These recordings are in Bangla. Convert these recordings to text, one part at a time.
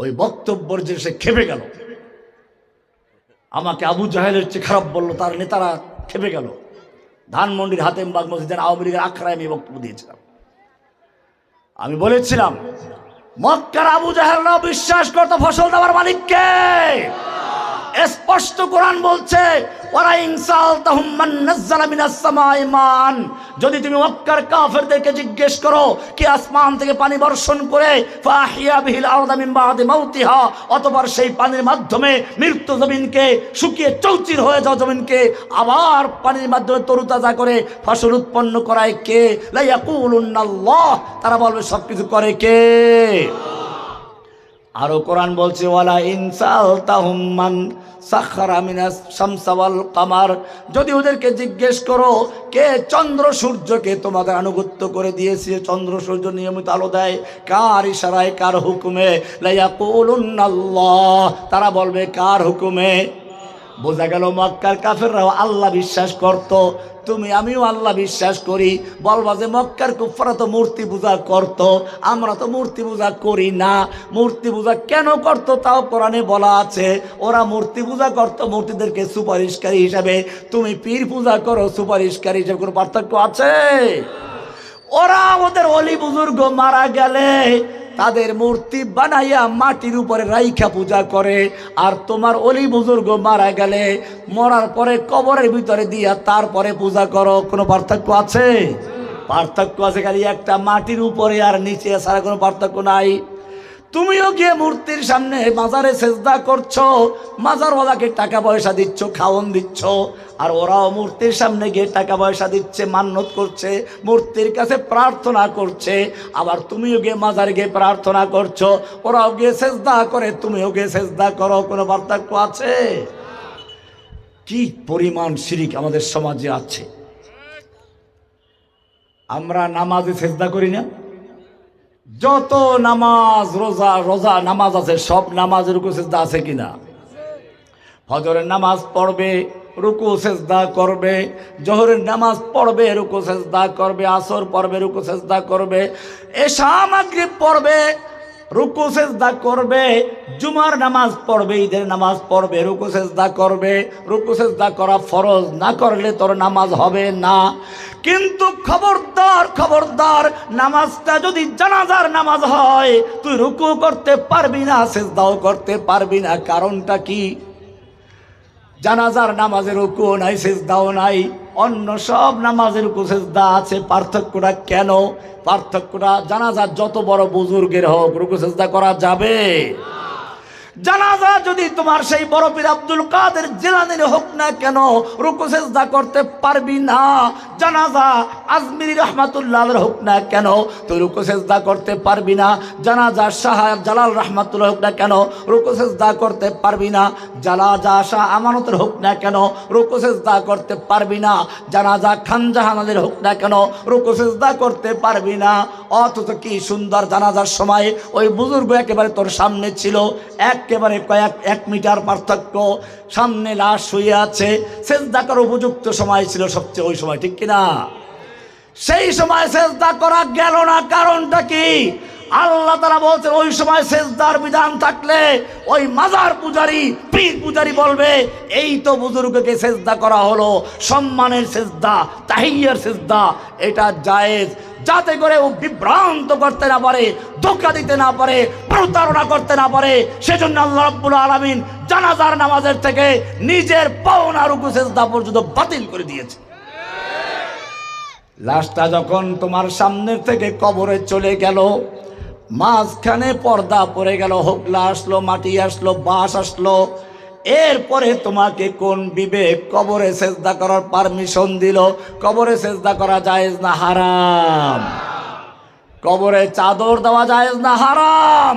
ওই বক্তব্যর যে সে খেপে গেল। আমাকে আবু জাহেলের চেয়ে খারাপ বলল, তার নেতারা খেপে গেল। ধানমন্ডির হাতেম বাগ মসজিদের আওয়ামী লীগের আখড়ায় আমি বক্তব্য দিয়েছিলাম। আমি বলেছিলাম, মক্কার আবু জাহেলরাও বিশ্বাস করতো ফসল দেওয়ার মালিককে। স্পষ্ট কোরআন বলছে ওরা মান যদি তুমি মক্কার কাফেরদেরকে জিজ্ঞেস করো, কি আসমান থেকে পানি বর্ষণ করে? অতঃপর সেই পানির মাধ্যমে মৃত্যু জমিনকে শুকিয়ে চৌচির হয়ে যাওয়া জমিনকে আবার পানির মাধ্যমে তরুতাজা করে ফসল উৎপন্ন করায় কে? লাইয়াকুলুন্নাল্লাহ তারা বলবে সব কিছু করে কে? আরও কোরআন বলছে, ওয়ালা ইনসাল তাহমান কামার। যদি ওদেরকে জিজ্ঞেস করো, কে চন্দ্র সূর্যকে তোমাদের আনুগত্য করে দিয়েছে? চন্দ্র সূর্য নিয়মিত আলো দেয়। কার ইশারায়, কার হুকুমে? লাইয়াকুলুন্নাল্লাহ তারা বলবে, কার হুকুমে? বোঝা গেল মক্কার কাফেররাও আল্লাহ বিশ্বাস করত। তুমি, আমিও আল্লাহ বিশ্বাস করি। বলবা যে মক্কার কুফরা তো মূর্তি পূজা করত। আমরা তো মূর্তি পূজা করি না। মূর্তি পূজা কেন করত তাও কোরআনে বলা আছে। ওরা মূর্তি পূজা করত মূর্তিদেরকে সুপারিশকারী হিসাবে। তুমি পীর পূজা করো, সুপারিশকারী হিসাবে কোনো পার্থক্য আছে? ওরা আমাদের অলি বুজুর্গ মারা গেলে তাদের মূর্তি বানাইয়া মাটির উপরে রাইখা পূজা করে। আর তোমার অলি বুজুর্গ মারা গেলে মরার পরে কবরের ভিতরে দিয়া তারপরে পূজা করো। কোনো পার্থক্য আছে? পার্থক্য আছে খালি একটা মাটির উপরে আর নিচে ছাড়া কোনো পার্থক্য নাই। তুমিও গিয়ে মূর্তির সামনে মাজারে সেজদা করছ, মাজারওয়ালাকে টাকা পয়সা দিচ্ছ খাওয়ন দিচ্ছ, আর ওরাও মূর্তির সামনে গিয়ে টাকা পয়সা দিচ্ছে মান্যত করছে, মূর্তির কাছে প্রার্থনা করছে, আবার তুমিও গিয়ে মাজারে গিয়ে প্রার্থনা করছ, ওরাও গিয়ে সেজদা করে, তুমিও গিয়ে সেজদা করো, কোনো পার্থক্য আছে? কি পরিমাণ শিরিক আমাদের সমাজে আছে? আমরা নামাজে সেজদা করি না? যত নামাজ, রোজা রোজা নামাজ আছে, সব নামাজের রুকু সেজদা আছে কিনা? ফজরের নামাজ পড়বে, রুকু সেজদা করবে, জহরের নামাজ পড়বে, রুকু সেজদা করবে, আসর পড়বে, রুকু সেজদা করবে, এশা মাগরিব পড়বে রুকু সেজদা করবে, জুমার নামাজ পড়বে, ঈদের নামাজ পড়বে, রুকু সেজদা করবে। রুকু সেজদা করা ফরজ, না করলে তোর নামাজ হবে না। কিন্তু খবরদার খবরদার, নামাজটা যদি জানাজার নামাজ হয়, তুই রুকু করতে পারবি না, সেজদাও করতে পারবি না। কারণটা কি? জানাজার নামাজের উকু নাই, সেজদাও নাই। অন্য সব নামাজের রুকু, সেজদা আছে, পার্থক্যটা কেন? পার্থক্যটা জানাজার যত বড় বুজুর্গের হোক, রুকু, সেজদা করা যাবে। জানাজা যদি তোমার সেই বড় পীর আব্দুল কাদের জেলানির হোক না কেন, রুকু সেজদা করতে পারবি না। জানাজা আজমিরি রহমাতুল্লাহ হোক না কেন, তুই রুকু সেজদা করতে পারবি না। জানাজা শাহ জালাল রহমাতুল্লাহ হোক না কেন, রুকু সেজদা করতে পারবি না। জালাজা শাহ আমানতের হোক না কেন, রুকু সেজদা করতে পারবি না। জানাজা খান জাহানাদের হোক না কেন, রুকু সেজদা করতে পারবি না। অথচ কি সুন্দর জানাজার সময় ওই বুজুর্গ একেবারে তোর সামনে ছিল। একেবারে কয়েক এক মিটার পার্থক্য, সামনে লাশ হয়ে আছে। সেজদা করার উপযুক্ত সময় ছিল সবচেয়ে ওই সময়, ঠিক কিনা? সেই সময় সেজদা করা গেল না, কারণটা কি? আল্লাহ তারা বলছেন, ওই সময় সেজদার বিধান থাকলে ওই মাজার পূজারি, পীর পূজারি বলবে, এই তো বুজুর্গকে সেজদা করা হলো, সম্মানের সেজদা, তাহিয়ার সেজদা, এটা জায়েজ। যাতে করে ও বিভ্রান্ত করতে না পারে, ধোকা দিতে না পারে, প্রতারণা করতে না পারে, সেজন্য আল্লাহ রাব্বুল আলামিন জানাজার নামাজের থেকে নিজের পাওনা রুকু সেজদা পর্যন্ত বাতিল করে দিয়েছে। লাশটা যখন তোমার সামনের থেকে কবরে চলে গেল মাঝখানে পর্দা পড়ে গেল হোকলা আসলো, মাটি আসলো, বাঁশ আসলো। এরপরে তোমাকে কোন বিবেক কবরে সেজদা করার পারমিশন দিল? কবরে সেজদা করা জায়েজ না হারাম? কবরে চাদর দেওয়া জায়েজ না হারাম?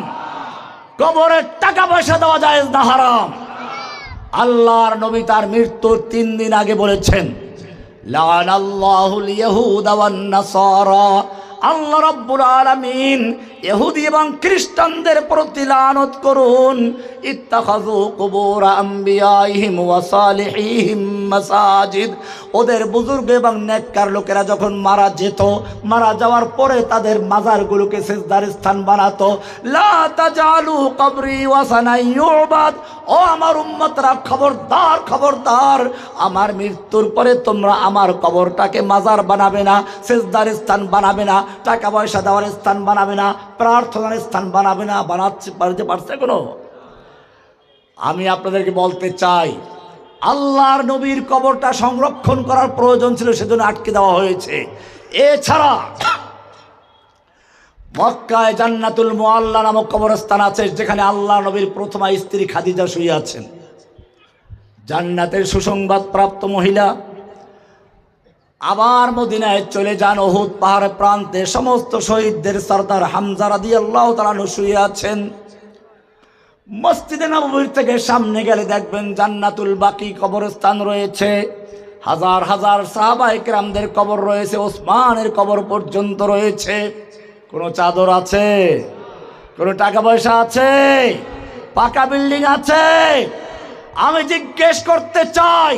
কবরে টাকা পয়সা দেওয়া জায়েজ না হারাম? আল্লাহর নবী তার মৃত্যুর তিন দিন আগে বলেছেন লান আল্লাহুল ইয়াহুদা ওয়ান নাসারা। আল্লাহ রব্বুল আলামিন এহুদি এবং খ্রিস্টানদের প্রতি লানত করুন। ওয়া ওদের বুজুর্গ এবং নেককার লোকেরা যখন মারা যেত, মারা যাওয়ার পরে তাদের মাজারগুলোকে সেজদার স্থান বানাতো। লা কবরি ইউবাদ। ও আমার উম্মতরা, খবরদার খবরদার, আমার মৃত্যুর পরে তোমরা আমার কবরটাকে মাজার বানাবে না, সেজদার স্থান বানাবে না। টাকা পয়সা দেওয়ার স্থান বানাবে না, প্রার্থনার স্থান বানাবে না, বানাচ্ছে পারতে পারছে কোনো আমি আপনাদেরকে বলতে চাই, আল্লাহর নবীর কবরটা সংরক্ষণ করার প্রয়োজন ছিল, সেজন্য আটকে দেওয়া হয়েছে। এছাড়া মক্কায় জান্নাতুল মোয়াল্লা নামক কবরস্থান আছে, যেখানে আল্লাহ নবীর প্রথমা স্ত্রী খাদিজা শুয়ে আছেন। জান্নাতের সুসংবাদ প্রাপ্ত মহিলা আবার মদিনায় চলে যান ওহুদ পাহাড়ের প্রান্তে। সমস্ত শহীদদের সর্দার হামজা রাদি আল্লাহ তালানু শুয়ে আছেন। মসজিদে নবীর থেকে সামনে গেলে দেখবেন জান্নাতুল বাকি কবরস্থান রয়েছে। হাজার হাজার সাহাবা কবর রয়েছে, ওসমানের কবর পর্যন্ত রয়েছে। কোনো চাদর আছে? কোনো টাকা পয়সা আছে? পাকা বিল্ডিং আছে? আমি জিজ্ঞেস করতে চাই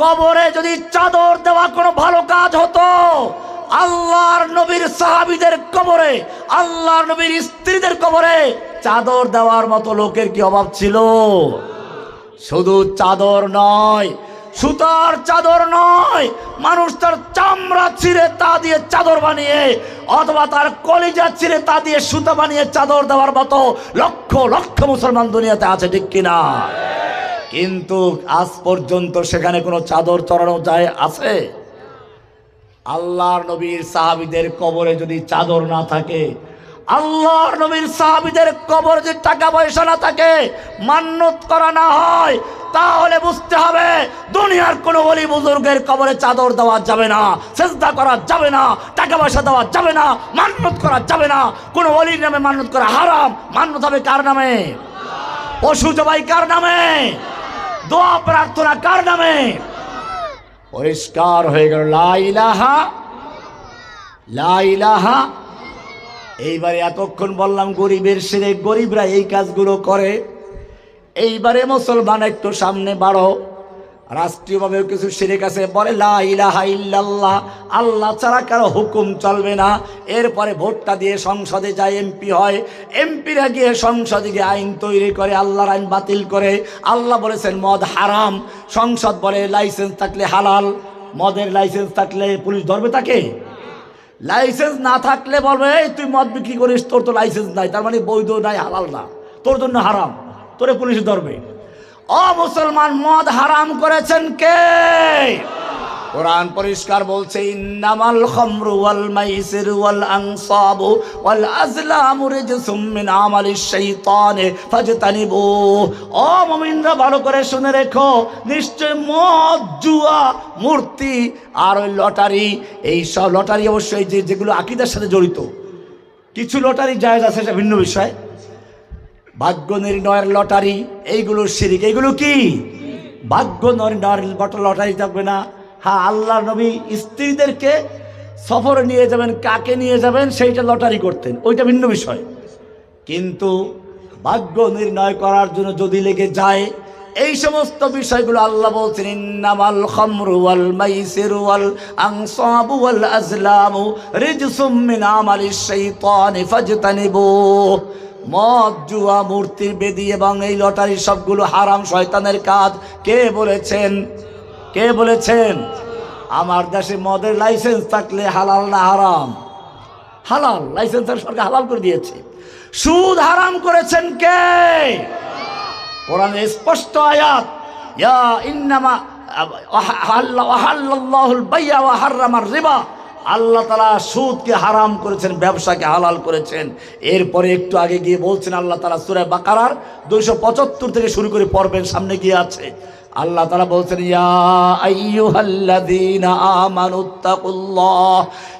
কবরে যদি চাদর দেওয়া কোনো ভালো কাজ হতো, আল্লাহর নবীর সাহাবিদের কবরে, আল্লাহর নবীর স্ত্রীদের কবরে চাদর দেওয়ার মতো লোকের কি অভাব ছিল? শুধু চাদর নয়, সুতার চাদর নয়, মানুষ তার চামড়া ছিঁড়ে তা দিয়ে চাদর বানিয়ে, অথবা তার কলিজা ছিঁড়ে তা দিয়ে সুতা বানিয়ে চাদর দেওয়ার মতো লক্ষ লক্ষ মুসলমান দুনিয়াতে আছে ঠিক কিনা? কিন্তু আজ পর্যন্ত সেখানে কোনো চাদর চড়ানো যায় আছে? আল্লাহর নবীর সাহাবিদের কবরে যদি চাদর না থাকে, আল্লাহর নবীর সাহাবিদের কবর যে টাকা পয়সা না থাকে মান্যত করা না হয়, তাহলে বুঝতে হবে দুনিয়ার কোনো বলি বুজুর্গের কবরে চাদর দেওয়া যাবে না চেষ্টা করা যাবে না, টাকা পয়সা দেওয়া যাবে না মান্যত করা যাবে না। কোনো অলির নামে মান্যত করা হারাম। মান্যত হবে কার নামে? পশু জবাই কার নামে? দোয়া প্রার্থনা কার নামে? পরিষ্কার হয়ে গেল। লাইলাহা লাইলাহা এইবারে এতক্ষণ বললাম, গরিবের সেরে গরিবরা এই কাজগুলো করে। এইবারে মুসলমান একটু সামনে বাড়ো। রাষ্ট্রীয়ভাবেও কিছু সেরেক আছে, বলে লা ইলাহা ইল্লাল্লাহ, আল্লাহ ছাড়া কারও হুকুম চলবে না। এরপরে ভোটটা দিয়ে সংসদে যায় এমপি হয়। এমপিরা গিয়ে সংসদে গিয়ে আইন তৈরি করে, আল্লাহর আইন বাতিল করে। আল্লাহ বলেছেন, মদ হারাম। সংসদ বলে, লাইসেন্স থাকলে হালাল। মদের লাইসেন্স থাকলে পুলিশ ধরবে তাকে? লাইসেন্স না থাকলে বলবে, এই তুই মদ বিক্রি করিস, তোর তো লাইসেন্স নাই। তার মানে বৈধ নাই, হালাল না। তোর জন্য হারাম। তোরে পুলিশ ধরবে। ও মুসলমান মদ হারাম করেছেন কে? কোরআন পরিষ্কার বলছে, ইন্নামাল খামরু ওয়াল মাইসির ওয়াল আনসাবু ওয়াল আজলামু রিজসুম মিন আমালিশ শাইতানে ফাজতানিবু। ও মুমিনরা ভালো করে শুনে রেখো, নিশ্চয় মদ, জুয়া, মূর্তি আর ওই লটারি, এই সব লটারি অবশ্যই যে যেগুলো আকিদার সাথে জড়িত। কিছু লটারি জায়েজ আছে, সেটা ভিন্ন বিষয়। ভাগ্য নির্ণয়ের লটারি, এইগুলো শিরিক। এইগুলো কি? ভাগ্য নির্ণয়ের লটারি থাকবে না। হ্যাঁ আল্লাহ নবী স্ত্রীদেরকে সফরে নিয়ে যাবেন, কাকে নিয়ে যাবেন, সেইটা লটারি করতেন। ওইটা ভিন্ন বিষয়। কিন্তু ভাগ্য নির্ণয় করার জন্য যদি লেগে যায়, এই সমস্ত বিষয়গুলো আল্লাহ বলছেন মদ, জুয়া মূর্তির বেদি এবং এই লটারি সবগুলো হারাম শয়তানের কাজ। কে বলেছেন? কে বলেছেন? আমার দেশে মদের লাইসেন্স থাকলে হালাল না হারাম? হালাল লাইসেন্সের সরকার হালাল করে দিয়েছে। সুদ হারাম করেছেন কে? কোরআনে স্পষ্ট আয়াত, ইয়া ইন্নামা ওয়াহাল্লাহুল বাইয়া ওয়া হাররামার রিবা। আল্লাহ তালা সুদকে হারাম করেছেন, ব্যবসাকে হালাল করেছেন। এরপরে একটু আগে গিয়ে বলছেন, আল্লাহ তালা সুরে বাকারার দুইশো পঁচাত্তর থেকে শুরু করে পর্বের সামনে গিয়ে আছে। আল্লাহ তালা বলছেন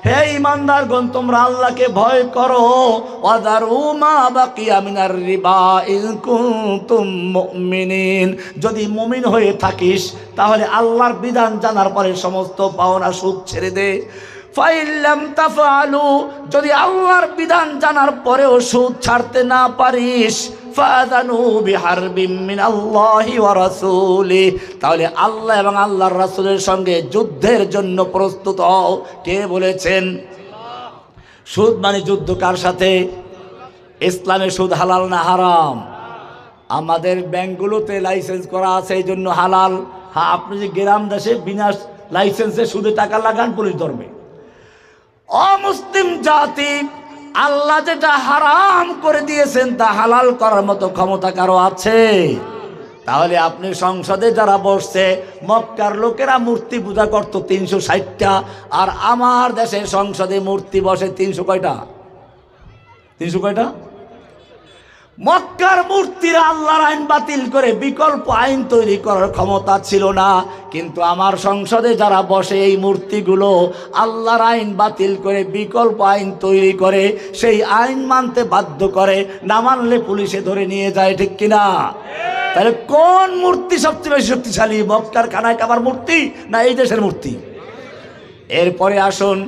হে ইমানদারগণ তোমরা আল্লাহকে ভয় করো। যদি মুমিন হয়ে থাকিস, তাহলে আল্লাহর বিধান জানার পরে সমস্ত পাওনা সুদ ছেড়ে দে। ফাইল্লাম তাফালু যদি আল্লাহর বিধান জানার পরেও সুদ ছাড়তে না পারিস তাহলে আল্লাহ এবং আল্লাহর রাসূলের সঙ্গে যুদ্ধের জন্য প্রস্তুত হও। কে বলেছেন? সুদ মানে যুদ্ধ কার সাথে? ইসলামে সুদ হালাল না হারাম? আমাদের ব্যাংকগুলোতে লাইসেন্স করা আছে, এই জন্য হালাল। হ্যাঁ আপনি যে গ্রাম দেশে বিনা লাইসেন্সে সুদে টাকা লাগান, পুলিশ ধরবে। অমুসলিম জাতি আল্লাহ যেটা হারাম করে দিয়েছেন তা হালাল করার মতো ক্ষমতা কারও আছে? তাহলে আপনি সংসদে যারা বসছে, মক্কার লোকেরা মূর্তি পূজা করত তিনশো ষাটটা, আর আমার দেশে সংসদে মূর্তি বসে তিনশো কয়টা? তিনশো কয়টা? মক্কার মূর্তির আল্লাহর আইন বাতিল করে বিকল্প আইন তৈরি করার ক্ষমতা ছিল না। কিন্তু আমার সংসদে যারা বসে এই মূর্তিগুলো আল্লাহর আইন বাতিল করে বিকল্প আইন তৈরি করে, সেই আইন মানতে বাধ্য করে, না মানলে পুলিশে ধরে নিয়ে যায়, ঠিক কিনা? তাহলে কোন মূর্তি সবচেয়ে বেশি শক্তিশালী, মক্কার খানায় কাবার মূর্তি না এই দেশের মূর্তি? এরপরে আসুন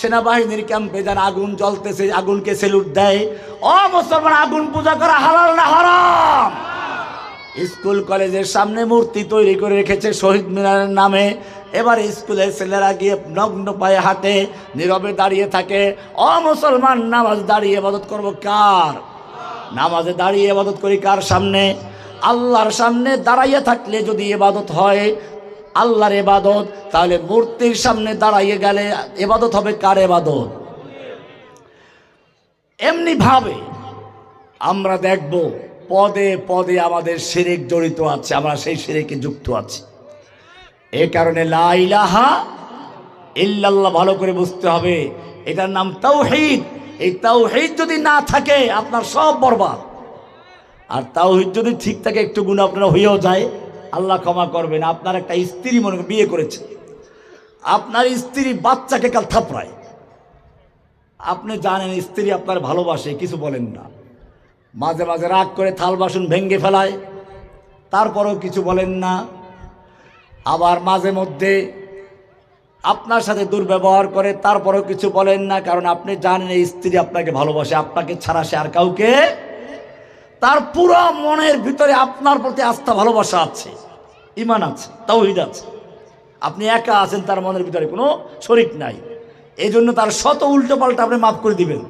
সেনাবাহিনীর ক্যাম্পে যারা আগুন জ্বলতেছে, আগুনকে সেলুট দেয়। ও মুসলমান, আগুন পূজা করা হালাল না হারাম? স্কুল, কলেজের সামনে মূর্তি তৈরি করে রেখেছে শহীদ মিনারের নামে। এবার স্কুলের ছেলেরা গিয়ে নগ্ন পায়ে হাঁটে, নীরবে দাঁড়িয়ে থাকে। ও মুসলমান, নামাজ দাঁড়িয়ে ইবাদত করব কার? নামাজে দাঁড়িয়ে ইবাদত করি কার সামনে? আল্লাহর সামনে দাঁড়াইয়ে থাকলে যদি ইবাদত হয় আল্লাহর এবাদত তাহলে মূর্তির সামনে দাঁড়াইয়ে গেলে এবাদত হবে কার এবাদত এমনি ভাবে আমরা দেখব পদে পদে আমাদের শিরিক জড়িত আছে, আমরা সেই শিরিকে যুক্ত আছি। এ কারণে লা ইলাহা ইল্লাল্লাহ ভালো করে বুঝতে হবে, এটার নাম তাওহীদ। এই তাওহীদ যদি না থাকে, আপনার সব বরবাদ। আর তাওহীদ যদি ঠিক থাকে, একটু গুণ আপনার হয়েও যায়। আল্লাহ ক্ষমা করবেন, আপনার একটা স্ত্রী মনে বিয়ে করেছে। আপনার স্ত্রী বাচ্চাকে কাল থাপড়ায়। আপনি জানেন স্ত্রী আপনার ভালোবাসে, কিছু বলেন না। মাঝে মাঝে রাগ করে থাল বাসন ভেঙ্গে ফেলায়, তারপরেও কিছু বলেন না। আবার মাঝে মধ্যে আপনার সাথে দুর্ব্যবহার করে, তারপরেও কিছু বলেন না, কারণ আপনি জানেন এই স্ত্রী আপনাকে ভালোবাসে, আপনাকে ছাড়া সে আর কাউকে তার পুরো মনের ভিতরে আপনার প্রতি আস্থা, ভালোবাসা আছে ইমান আছে, তাওহিদ আছে। আপনি একা আছেন, তার মনের ভিতরে কোনো শরিক নাই। এই জন্য তার শত উল্টো পাল্টা আপনি মাফ করে দিবেন।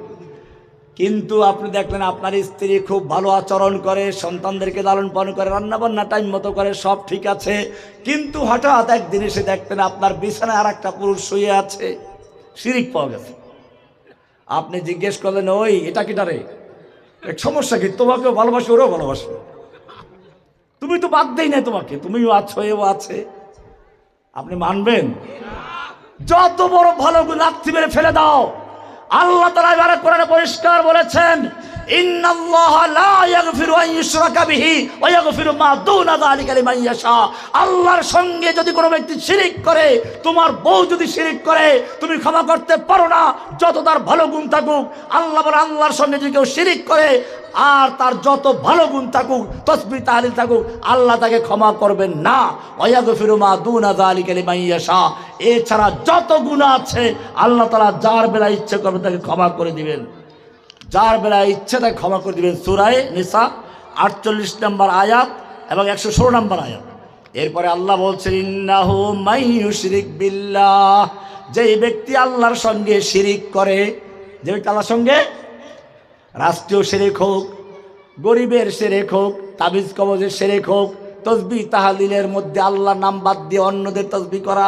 কিন্তু আপনি দেখলেন আপনার স্ত্রী খুব ভালো আচরণ করে, সন্তানদেরকে লালন পালন করে, রান্নাবান্না টাইম মতো করে, সব ঠিক আছে। কিন্তু হঠাৎ একদিন এসে দেখতেন আপনার বিছানায় আর একটা পুরুষ শুয়ে আছে, শিরিক পাওয়া গেছে। আপনি জিজ্ঞেস করলেন, ওই, এটা কিটারে এক সমস্যা কি? তোমাকেও ভালোবাসে, ওরাও ভালোবাসে। তুমি তো বাদ দেই না তোমাকে, তুমিও আছো, এও আছে। আপনি মানবেন? যত বড় ভালো লাথি মেরে ফেলে দাও। আল্লাহ তারা এবারে কোরআনে পরিষ্কার বলেছেন আল্লাহর সঙ্গে যদি কোনো ব্যক্তি শিরিক করে, তোমার যদি শিরিক করে, তুমি ক্ষমা করতে পারো না, যত তার ভালো গুণ থাকুক, আল্লাহ আল্লাহর সঙ্গে যদি কেউ শিরিক করে, আর তার যত ভালো গুণ থাকুক, তসবি তাহলিল থাকুক, আল্লাহ তাকে ক্ষমা করবেন না। ওয়াগফিরু ফিরুমা দুনা যালিকা লিমান ইয়াশা। এছাড়া যত গুণ আছে, আল্লাহ তাআলা যার বেলা ইচ্ছে করবে তাকে ক্ষমা করে দিবেন। যার বেলা ইচ্ছে তাকে ক্ষমা করে দিবেন সুরায় নিসা, আটচল্লিশ নম্বর আয়াত এবং একশো ষোলো নম্বর আয়াত। এরপরে আল্লাহ বলছেন, ইন্নাহু মাইয়ুশরিক বিল্লাহ। ব্যক্তি আল্লাহর সঙ্গে শিরিক করে, যে ব্যক্তি আল্লাহর সঙ্গে রাষ্ট্রীয় সেরেক হোক, গরিবের সেরেক হোক, তাবিজ কবজের সেরেক হোক, তসবি তাহালিলের মধ্যে আল্লাহর নাম বাদ দিয়ে অন্যদের তসবি করা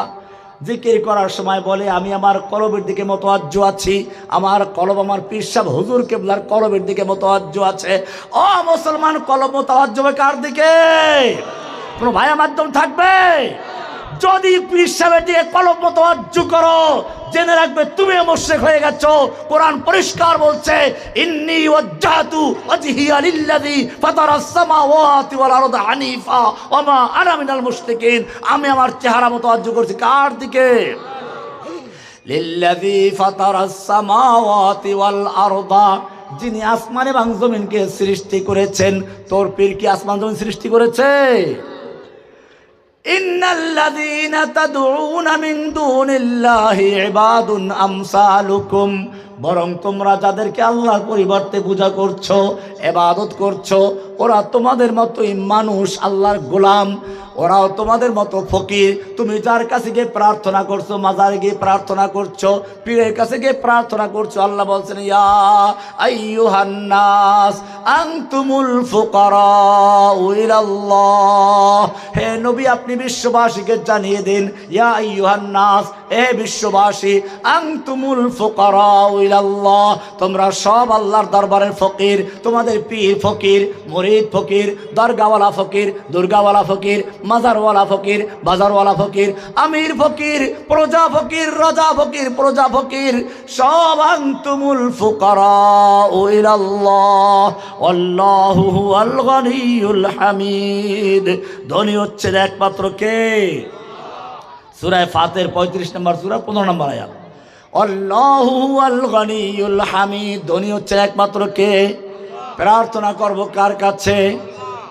জিকির করার সময় বলে, আমি আমার কলবের দিকে মতো আজ্য আছি। আমার কলব আমার পিসাব হুজুর কেবলার কলবের দিকে মতো আজ্য আছে। অ মুসলমান, কলব মতো হবে কার দিকে? কোনো ভাইয়া মাধ্যম থাকবে? যদি পিসাবের দিকে কলব মতোয়াজ্য করো, জেনে রাখবে তুমি মুশরিক হয়ে গেছো। কোরআন পরিষ্কার বলছে আরদা আমি আমার চেহারা মতো মতোয়াজ্য করছি। কার দিকে? যিনি আসমান এবং জমিনকে সৃষ্টি করেছেন, তোর পীর কি আসমান জমিন সৃষ্টি করেছে? ইন্নাল্লাযীনা من دون الله عباد امثالكم বরং তোমরা যাদেরকে আল্লাহর পরিবর্তে পূজা করছ এবাদত করছ, ওরা তোমাদের মতোই মানুষ, আল্লাহর গোলাম। ওরাও তোমাদের মতো ফকির। তুমি যার কাছে গিয়ে প্রার্থনা করছ, মাজারে গিয়ে প্রার্থনা করছ, পীরের কাছে গিয়ে প্রার্থনা করছ, আল্লাহ বলছেন হে নবী, আপনি বিশ্ববাসীকে জানিয়ে দিন, ইয়া আইয়ুহান্নাস হে বিশ্ববাসী, আনতুমুল ফুকারা ইলাল্লাহ। তোমরা সব আল্লাহর দরবারের ফকির, তোমাদের পীর ফকির, মুরিদ ফকির, দরগাওয়ালা ফকির, দুর্গাওয়ালা ফকির মাজারওয়ালা ফকির, বাজারওয়ালা ফকির, আমির ফকির, প্রজা ফকির, রাজা ফকির, প্রজা ফকির, সব আনতুমুল ফুকারা ইলাল্লাহ, আল্লাহু হুয়াল গনিয়ুল হামিদ। ধনী হচ্ছেন একমাত্র কে? সুরায় ফাতের পঁয়ত্রিশ নম্বর সুরা পনেরো নম্বর আয়াত। আল্লাহু আল গনিয়ুল হামিদ। ধনী হচ্ছে একমাত্র কে? প্রার্থনা করব কার কাছে?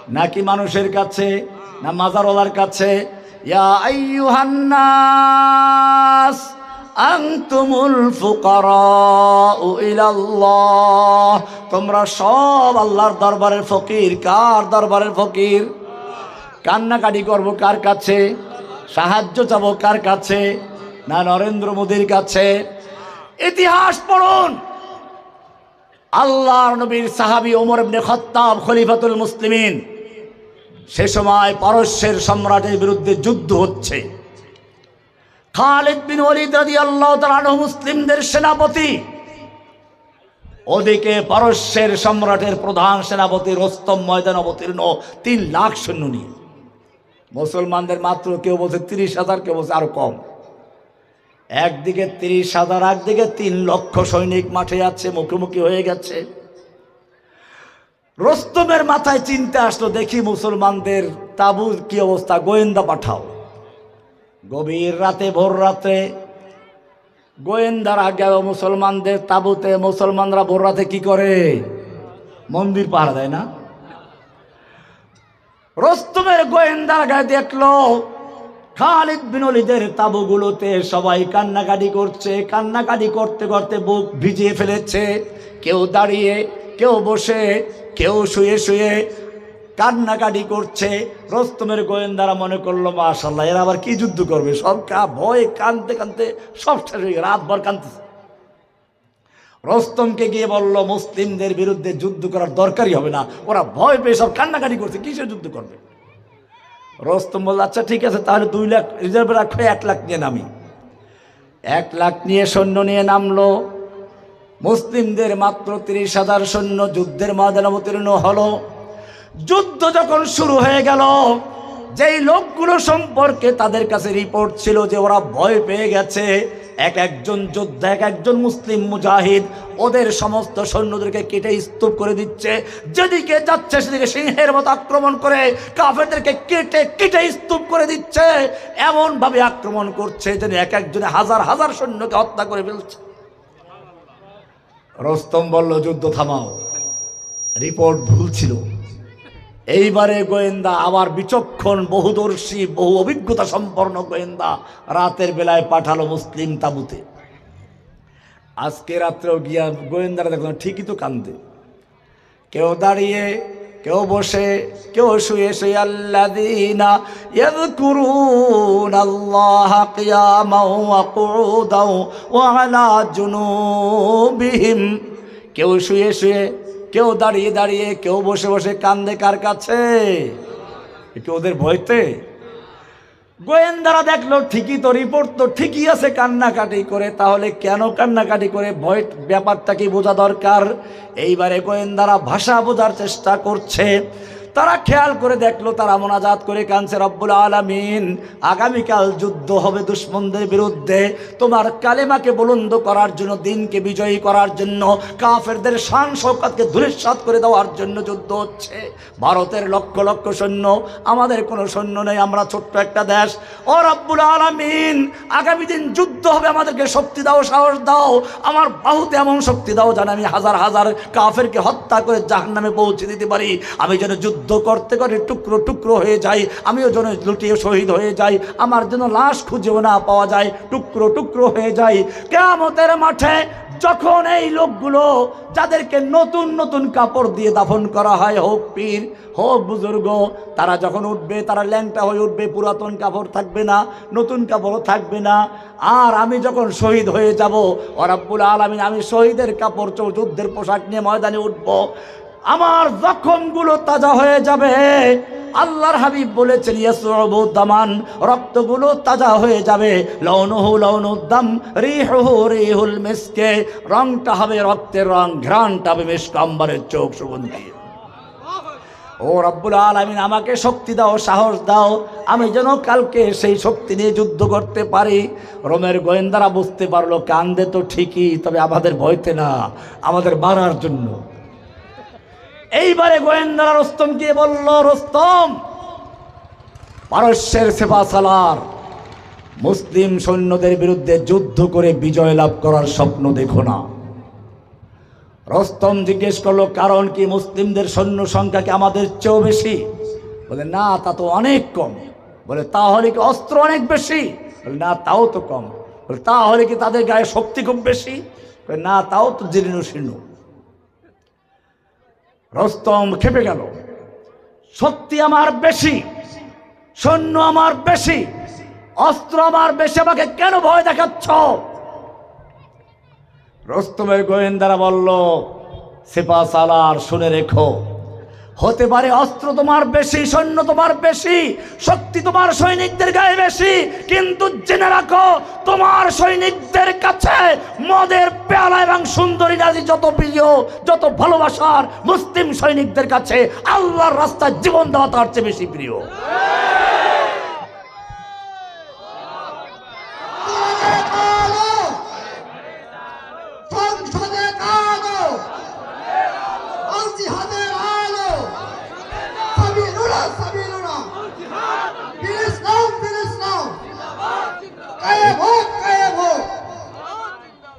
নাকি মানুষের কাছে, না মাজারওয়ালার কাছে? ইয়া তোমরা সব আল্লাহর দরবারের ফকির। কার দরবারের ফকির? কান্নাকাটি করব কার কাছে? সাহায্য চাব কার কাছে? না নরেন্দ্র মোদীর কাছে? ইতিহাস পড়ুন। আল্লাহর নবীর সাহাবী ওমর ইবনে খত্তাব খলিফাতুল মুসলিমিন সে সময় পারস্যের সম্রাটের বিরুদ্ধে যুদ্ধ হচ্ছে। খালিদ বিন রাদিয়াল্লাহু তাআলা আনহু মুসলিমদের সেনাপতি। ওদিকে পারস্যের সম্রাটের প্রধান সেনাপতি রস্তম ময়দান অবতীর্ণ তিন লাখ সৈন্য নিয়ে। মুসলমানদের মাত্র কেউ বলছে তিরিশ হাজার, কেউ বলছে আরও কম। একদিকে তিরিশ হাজার, একদিকে তিন লক্ষ সৈনিক মাঠে যাচ্ছে মুখোমুখি হয়ে গেছে। রস্তমের মাথায় চিন্তা আসলো, দেখি মুসলমানদের তাবুর কি অবস্থা, গোয়েন্দা পাঠাও। গভীর রাতে, ভোর রাতে গোয়েন্দারা গেল মুসলমানদের তাবুতে। মুসলমানরা ভোর রাতে কি করে? মন্দির পাহারা দেয় না। রস্তমের গোয়েন্দার গায়ে দেখল, খালিদ বিনলিদের তাবুগুলোতে সবাই কান্নাকাটি করছে। কান্নাকাটি করতে করতে বুক ভিজিয়ে ফেলেছে। কেউ দাঁড়িয়ে কেউ বসে, কেউ শুয়ে শুয়ে কান্নাকাটি করছে। রস্তমের গোয়েন্দারা মনে করল মাশাল্লাহ এরা আবার কি যুদ্ধ করবে? সব কা, ভয়ে কানতে কানতে সব শেষ হয়ে রাতভর কানতেছে রস্তমকে গিয়ে বলল, মুসলিমদের বিরুদ্ধে যুদ্ধ করার দরকারই হবে না। ওরা ভয় পেয়ে সব কান্নাকাটি করছে, কিসের যুদ্ধ করবে? রস্তম বলল আচ্ছা ঠিক আছে, তাহলে দুই লাখ রিজার্ভে রাখো এক লাখ নিয়ে নামি। এক লাখ নিয়ে সৈন্য নিয়ে নামলো। মুসলিমদের মাত্র তিরিশ হাজার সৈন্য যুদ্ধের ময়দান অবতীর্ণ হলো। যুদ্ধ যখন শুরু হয়ে গেল, যেই লোকগুলো সম্পর্কে তাদের কাছে রিপোর্ট ছিল যে ওরা ভয় পেয়ে গেছে, এক একজন যোদ্ধা, এক একজন মুসলিম মুজাহিদ ওদের সমস্ত সৈন্যদেরকে কেটে স্তূপ করে দিচ্ছে। যেদিকে যাচ্ছে সেদিকে সিংহের মতো আক্রমণ করে কাফেরদেরকে কেটে কেটে স্তূপ করে দিচ্ছে। এমনভাবে আক্রমণ করছে যেন এক একজনে হাজার হাজার সৈন্যকে হত্যা করে ফেলছে। রস্তম বলল যুদ্ধ থামাও। রিপোর্ট ভুল ছিল। এইবারে গোয়েন্দা আবার বিচক্ষণ, বহুদর্শী, বহু অভিজ্ঞতা সম্পন্ন গোয়েন্দা রাতের বেলায় পাঠালো মুসলিম তাবুতে। আজকে রাত্রেও গিয়া গোয়েন্দারা দেখলাম ঠিকই তো কান্দে। কেউ দাঁড়িয়ে কেউ বসে, কেউ শুয়ে শুয়ে আল্লাদিনা ইয়াযকুরুন আল্লাহ কিয়ামাও ওয়া কেউ শুয়ে শুয়ে, কেউ দাঁড়িয়ে দাঁড়িয়ে, কেউ বসে বসে কান্দে কার কাছে? একটু ওদের ভয়তে? গোয়েন্দারা দেখল, ঠিকই তো রিপোর্ট তো ঠিকই আছে কান্নাকাটি করে, তাহলে কেন কান্নাকাটি করে? ভয় ব্যাপারটা কি বোঝা দরকার? এইবারে গোয়েন্দারা ভাষা বোঝার চেষ্টা করছে। তারা খেয়াল করে দেখল, তারা মোনাজাত করে কানছে রব্বুল আলামিন, আগামীকাল যুদ্ধ হবে দুশ্মনদের বিরুদ্ধে। তোমার কালেমাকে বুলন্দ করার জন্য, দিনকে বিজয়ী করার জন্য, কাফেরদের শান শৌকতকে ধূলিসাৎ করে দেওয়ার জন্য যুদ্ধ হচ্ছে। ভারতের লক্ষ লক্ষ সৈন্য, আমাদের কোনো সৈন্য নেই, আমরা ছোট্ট একটা দেশ। ও রব্বুল আলামিন, আগামী দিন যুদ্ধ হবে, আমাদেরকে শক্তি দাও, সাহস দাও। আমার বাহুতে এমন শক্তি দাও, যেন আমি হাজার হাজার কাফেরকে হত্যা করে জাহান্নামে পৌঁছে দিতে পারি। আমি যেন যুদ্ধ যুদ্ধ করতে করে টুকরো টুকরো হয়ে যাই আমিও যেন লুটিয়ে শহীদ হয়ে যাই, আমার যেন লাশ খুঁজেও না পাওয়া যায়, টুকরো টুকরো হয়ে যায় কেমতের মাঠে যখন এই লোকগুলো যাদেরকে নতুন নতুন কাপড় দিয়ে দাফন করা হয়, হোক পীর, হোক বুজুর্গ, তারা যখন উঠবে, তারা ল্যাংটা হয়ে উঠবে, পুরাতন কাপড় থাকবে না, নতুন কাপড়ও থাকবে না। আর আমি যখন শহীদ হয়ে যাব ওরাব্বুল আলমিন, আমি শহীদের কাপড় যুদ্ধের পোশাক নিয়ে ময়দানে উঠব আমার জখমগুলো তাজা হয়ে যাবে। আল্লাহর হাবিব বলেছেন ইয়াসুবুদ্দামান রক্তগুলো তাজা হয়ে যাবে। লৌনহু লৌনুদ্দাম রিহু রিহুল মিসকে। রংটা হবে রক্তের রং, ঘ্রাণটা হবে মিষ্ক আম্বারের চোখ সুগন্ধি। ও রব্বুল আলমিন, আমাকে শক্তি দাও, সাহস দাও। আমি যেন কালকে সেই শক্তি নিয়ে যুদ্ধ করতে পারি। রোমের গোয়েন্দারা বুঝতে পারল, কান্দে তো ঠিকই, তবে আমাদের ভয়তে না, আমাদের মারার জন্য। এইবারে গোয়েন্দারা রস্তমকে বলল, রস্তম, পারস্যের সেবা সালার মুসলিম সৈন্যদের বিরুদ্ধে যুদ্ধ করে বিজয় লাভ করার স্বপ্ন দেখো না। রস্তম জিজ্ঞেস করল, কারণ কি মুসলিমদের সৈন্য সংখ্যা কি আমাদের চেয়েও বেশি? বলে, না, তা তো অনেক কম। বলে, তাহলে কি অস্ত্র অনেক বেশি? বলে, না, তাও তো কম। বলে, তাহলে কি তাদের গায়ে শক্তি খুব বেশি? বলে, না, তাও তো জীর্ণ শীর্ণ। রস্তম খেপে গেল। শক্তি আমার বেশি, সৈন্য আমার বেশি, অস্ত্র আমার বেশি, আমাকে কেন ভয় দেখাচ্ছ? রস্তমের গোয়েন্দারা বলল সেপা সালার শুনে রেখো। হতে পারে অস্ত্র তোমার বেশি, সৈন্য তোমার বেশি, শক্তি তোমার সৈনিকদের গায়ে বেশি, কিন্তু জেনে রাখো, তোমার সৈনিকদের কাছে মদের পেয়ালা এবং সুন্দরী নারী যত প্রিয়, যত ভালোবাসার মুসলিম সৈনিকদের কাছে আল্লাহর রাস্তায় জীবন দেওয়া তার চেয়ে বেশি প্রিয়।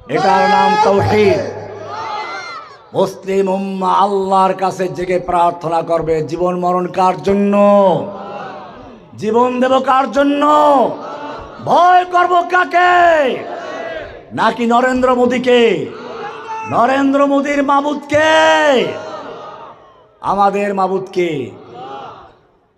এটার নাম তৌহিদ। মুসলিম উম্মা আল্লাহর কাছে জেগে প্রার্থনা করবে জীবন মরণ কার জন্য? জীবন দেব কার জন্য? ভয় করব কাকে? নাকি নরেন্দ্র মোদীকে? নরেন্দ্র মোদীর মাবুদকে আমাদের মাবুদকে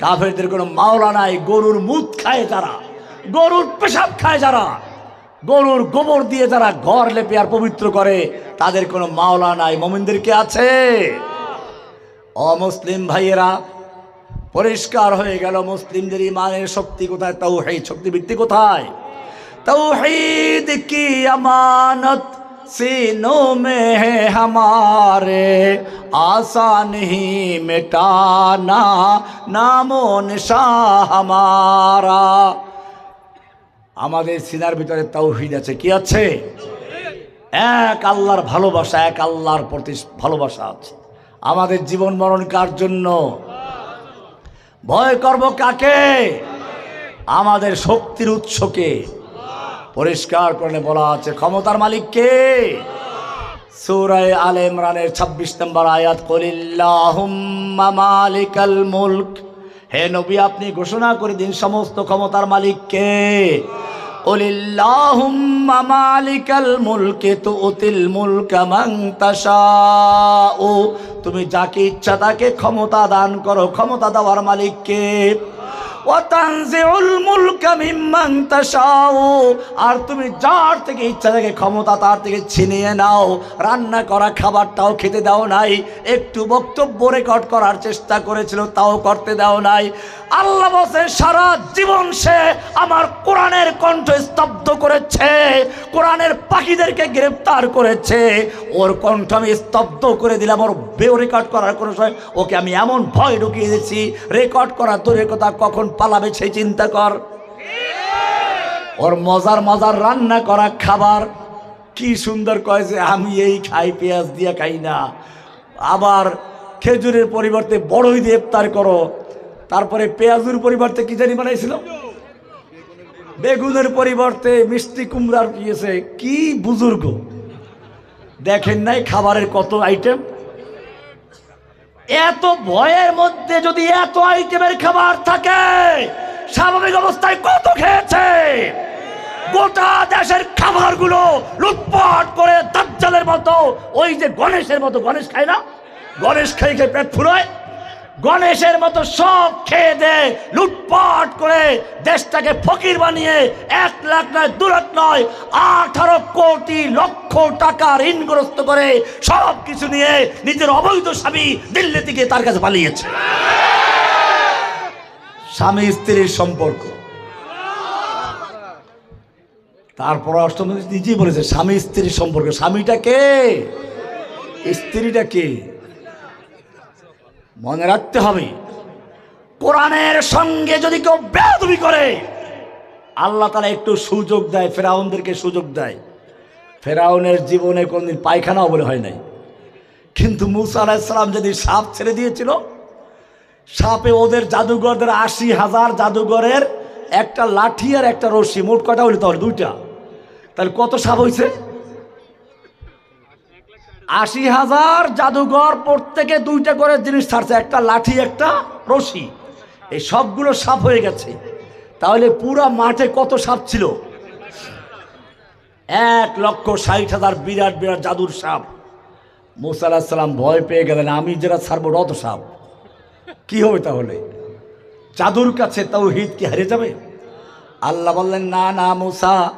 কাফেরদের কোনো মাওলা নাই, গরুর মুদ খায় তারা গরুর পেশাব খায় যারা, গরুর গোবর দিয়ে যারা ঘর লেপে আর পবিত্র করে, তাদের কোনো মাওলা নাই। মমিনদেরকে আছে? অমুসলিম ভাইয়েরা, পরিষ্কার হয়ে গেল মুসলিমদের ইমানের শক্তি কোথায়? তাও হেই শক্তি ভিত্তি কোথায়? তাও হেদ কি আমানত? सीनों में है हमारे आसान ही मिटाना नामो निशा हमारा আমাদের সিনার ভিতরে তৌহিদ আছে কি আছে এক আল্লাহর ভালোবাসা এক আল্লাহর প্রতি ভালোবাসা আছে আমাদের জীবন মরণ কার জন্য ভয় করব কাকে আমাদের শক্তির উৎসকে পরিষ্কার করে বলা আছে, ক্ষমতার মালিক কে? সুরায় আলে ইমরানের ছাব্বিশ নম্বর আয়াত, কলিল্লাহুম্মা মালিকাল মুলক। হে নবী, আপনি ঘোষণা করে দিন সমস্ত ক্ষমতার মালিক কে? কলিল্লাহুম্মা মালিকাল মুলকে তুতিল মুলকা মান তাশাউ। তুমি যাকে ইচ্ছা তাকে ক্ষমতা দান করো, ক্ষমতা দেওয়ার মালিক আর তুমি যার থেকে ইচ্ছা থেকে ক্ষমতা তার থেকে ছিনিয়ে নাও। রান্না করা খাবারটাও খেতে দাও নাই। একটু বক্তব্য রেকর্ড করার চেষ্টা করেছিল, তাও করতে দাও নাই। আল্লাহ বসে সারা জীবন সে আমার কোরআনের কণ্ঠ স্তব্ধ করেছে। কোরআনের পাখিদেরকে গ্রেফতার করেছে। ওর কণ্ঠ আমি স্তব্ধ করে দিলাম, ওর বেও রেকর্ড করার কোনো সময় ওকে আমি এমন ভয় ঢুকিয়ে দিয়েছি। রেকর্ড করা দূরের কথা কখন পালাবে, সেই চিন্তা কর। ওর মজার মজার রান্না করা খাবার কি সুন্দর কয় যে, আমি এই খাই, পেঁয়াজ দিয়ে খাই না। আবার খেজুরের পরিবর্তে বড়ই দিয়ে ইফতার করো। তারপরে পেঁয়াজুর পরিবর্তে কি জানি বানাইছিল? বেগুনের পরিবর্তে মিষ্টি কুমড়ার পিয়েছে কি বুজুর্গ। দেখেন নাই খাবারের কত আইটেম এত ভয়ের মধ্যে যদি এত আইটেমের খাবার থাকে, স্বাভাবিক অবস্থায় কত খেয়েছে? গোটা দেশের খাবারগুলো লুটপাট করে দাজ্জালের মতো, ওই যে গণেশের মতো, গণেশ খায় না? গণেশ খেয়ে খেয়ে পেট ফুরোয়। গণেশের মতো সব খেয়ে দেয়, লুটপাট করে দেশটাকে ফকির বানিয়ে এক লাখ নয় দু লাখ নয়, আঠারো কোটি লক্ষ টাকা ঋণগ্রস্ত করে সব কিছু নিয়ে নিজের অবৈধ স্বামী দিল্লি থেকে তার কাছে পালিয়েছে। স্বামী স্ত্রীর সম্পর্ক। তারপর অষ্টম নিজেই বলেছে, স্বামী স্ত্রীর সম্পর্ক। স্বামীটা কে? স্ত্রীটা কে? মনে রাখতে হবে, কোরআনের সঙ্গে যদি কেউ বেদবি করে, আল্লাহ তারা একটু সুযোগ দেয়, ফেরাউনদেরকে সুযোগ দেয়। ফেরাউনের জীবনে কোনদিন পায়খানাও বলে হয় নাই। কিন্তু মুসা আলাহিসাল্লাম যদি সাপ ছেড়ে দিয়েছিল, সাপে ওদের জাদুঘরদের আশি হাজার জাদুঘরের একটা লাঠি আর একটা রশি, মোট কটা হইল তাহলে দুইটা? তাহলে কত সাপ হয়েছে আশি হাজার জাদুঘর প্রত্যেকে দুইটা করে জিনিস ছাড়ছে, একটা লাঠি, একটা রশি। এই সবগুলো সাপ হয়ে গেছে। তাহলে পুরা মাঠে কত সাপ ছিল? এক লক্ষ ষাট হাজার বিরাট বিরাট জাদুর সাপ। মুসা আলাহিসাল্লাম ভয় পেয়ে গেলেন, আমি যেটা ছাড়বো রত সাপ। কি হবে তাহলে? জাদুর কাছে তাও হিদ কি হারিয়ে যাবে? আল্লাহ বললেন, না না, মুসা